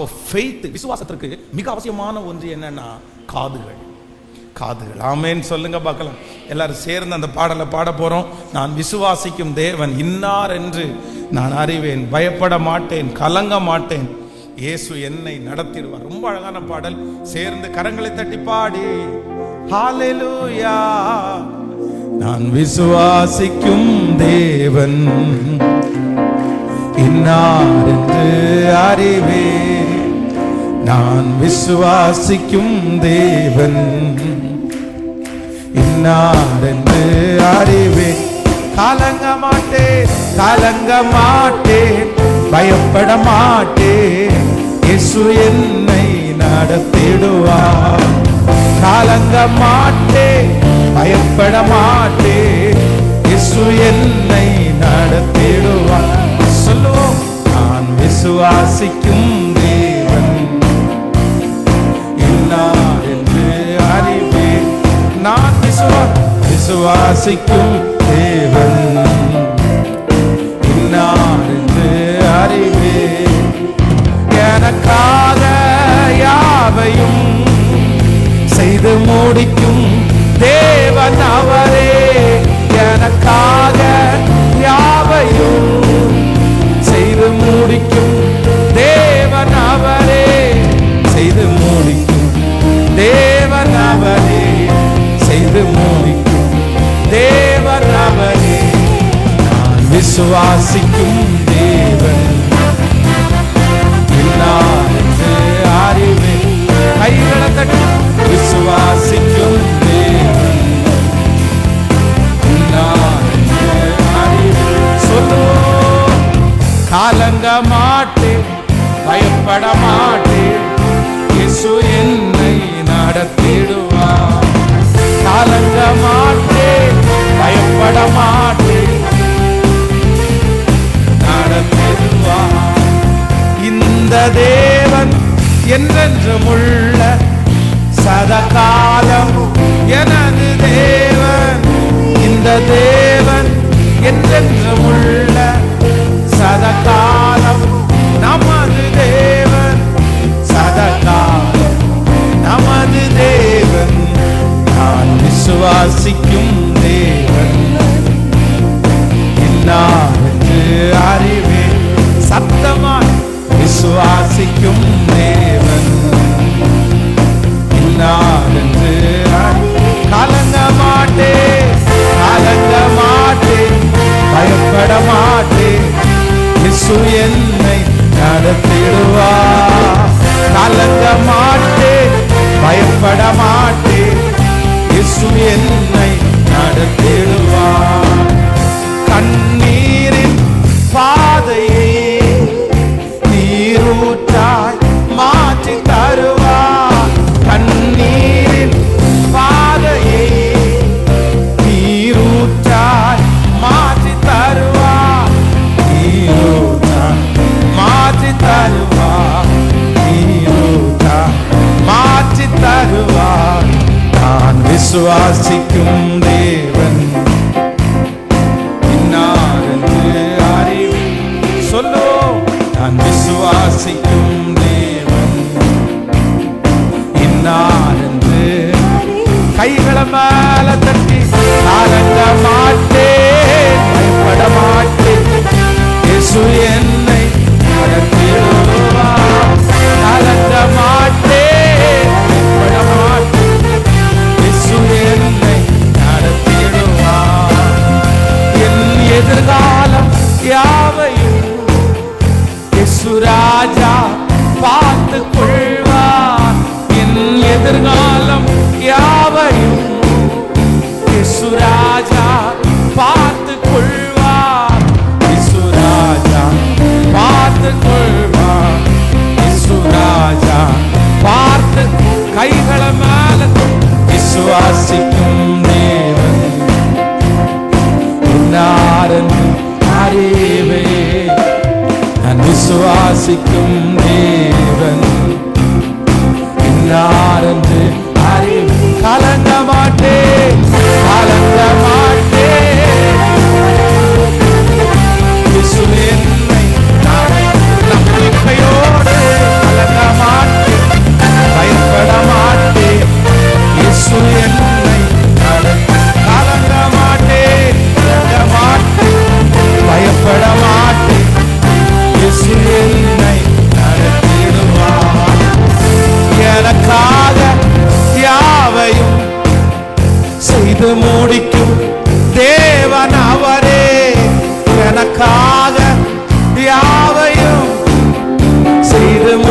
அப்போ ஃபெய்த் விசுவாசத்திற்கு மிக அவசியமான ஒன்று என்னன்னா காதுகள். காதுகள். ஆமேன்னு சொல்லுங்க பார்க்கலாம். எல்லாரும் சேர்ந்து அந்த பாடலை பாட போறோம். நான் விசுவாசிக்கும் தேவன் இன்னார் என்று நான் அறிவேன். பயப்பட மாட்டேன் கலங்க மாட்டேன். இயேசு என்னை நடத்திடுவார். ரொம்ப அழகான பாடல். சேர்ந்து கரங்களை தட்டி பாடி. ஹாலெலூயா நான் விசுவாசிக்கும் தேவன் இன்னார் என்று அறிவேன். நான் விசுவாசிக்கும் தேவன். இன்னாரென்று அறிவேன். கலங்க மாட்டேன் கலங்க மாட்டேன் பயப்பட மாட்டேன் இயேசு என்னை நடத்திடுவார். கலங்க மாட்டேன் பயப்பட மாட்டேன் இயேசு என்னை நடத்திடுவார். சொல்லுவோம் நான் விசுவாசிக்கும் வாசிக்கும் தேவன். இன்னார் என்று அறிவேன் எனக்காக யாவையும் செய்து முடிக்கும் தேவன் அவரே. எனக்காக யாவையும் விசுவாசிக்கும் தேவன். என்று அறிவேன் கைகளை தட்டி விசுவாசிக்கும் தேவன். இன்னார் கலங்க மாட்டேன் பயப்பட மாட்டேன் இயேசு என்னை நடத்திடுவார். கலங்க மாட்டேன் பயப்பட மாட்டேன் இந்த தேவன் என்றென்றும் உள்ள சதகாலம் எனது தேவன். இந்த தேவன் என்றென்றும் உள்ள சதகாலம் நமது நம்ம விசுவாசிக்கும் தேவன். இன்னார் கலங்க மாட்டேன் கலங்க மாட்டேன் பயப்பட மாட்டேன் என்னை நடத்திடுவார். விசுவாசிக்கும் தேவன். இன்னார் என்று அறிவேன் சொல்லுவோம் நான் விசுவாசிக்கும் தேவன். இன்னார் என்று கைகளை மேல தட்டி எதிர்காலம் யாவையும் இசுராஜா பார்த்து கொள்வார் இசுராஜா பார்த்து கொள்வார் இசுராஜா பார்த்து கைகளை மேல விசுவாசிக்கும் தேவன். அறிவே. நான் விசுவாசிக்கும்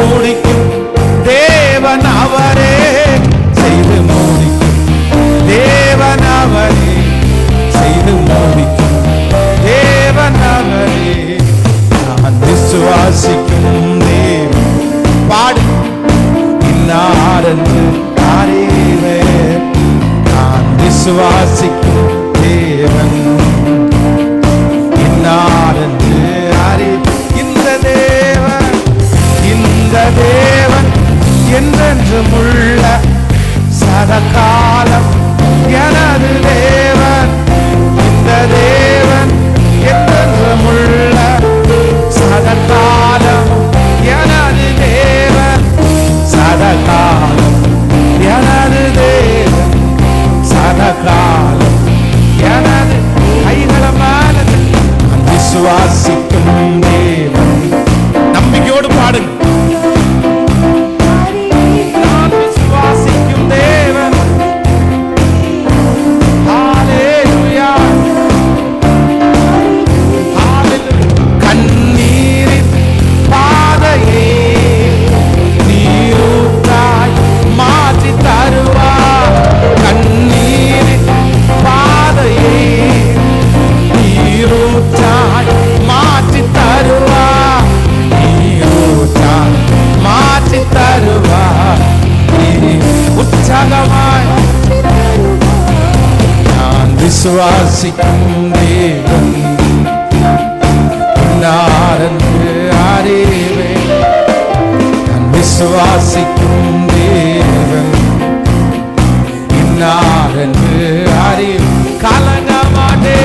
Holy Ghost. தேவன் என்றென்றும் உள்ள சதகாலம் எனது தேவன். இந்த தேவன் என்றென்றும் உள்ள சதகாலம் எனது விசுவாசிக்கும் தேவன் நாரன்று அறிவே நான் விசுவாசிக்கும் தேவன் இன்னாரென்று அறிவு கலங்க மாட்டே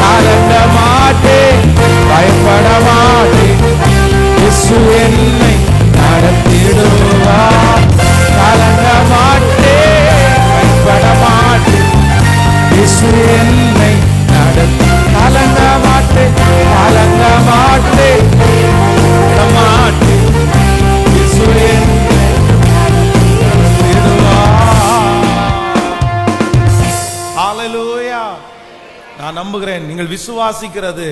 கலங்க மாட்டே பயப்பட மாட்டே. விசு என்னை நீங்கள் விசுவாசிக்கிறது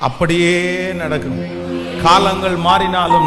அப்படியே நடக்கும் காலங்கள் மாறினாலும்